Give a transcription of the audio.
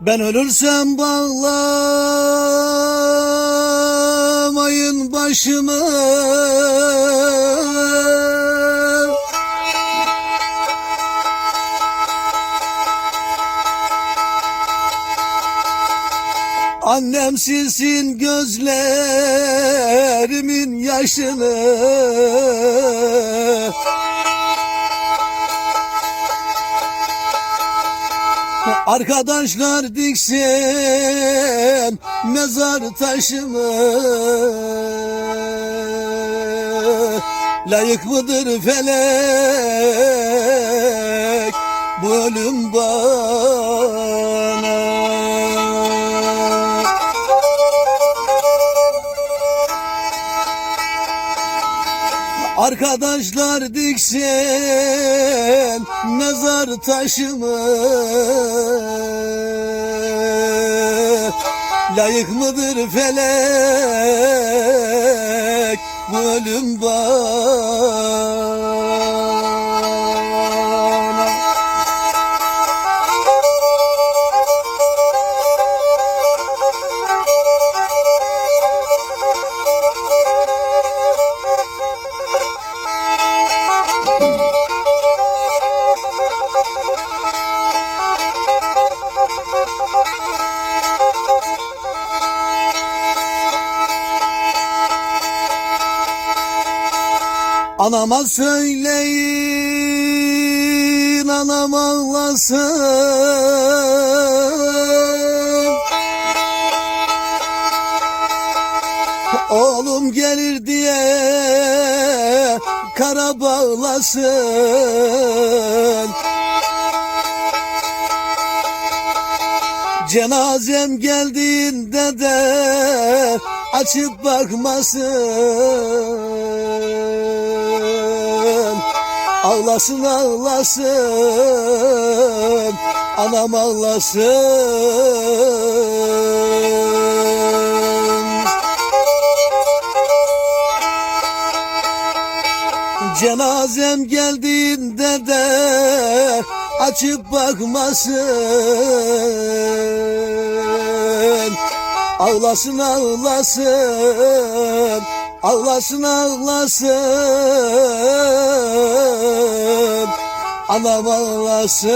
Ben ölürsem bağlamayın başımı. Annem silsin gözlerimin yaşını Arkadaşlar diksin mezar taşımı. Layık mıdır felek bu ölüm bana? Arkadaşlar diksin mezar taşımı. Layık mıdır felek bu ölüm bana Anama söyleyin anam ağlasın. Oğlum gelir diye kara bağlasın. Cenazem geldiğinde de açıp bakmasın Ağlasın ağlasın. Anam ağlasın. Cenazem geldiğinde de açıp bakmasın. Ağlasın ağlasın. Ağlasın ağlasın Anam ağlasın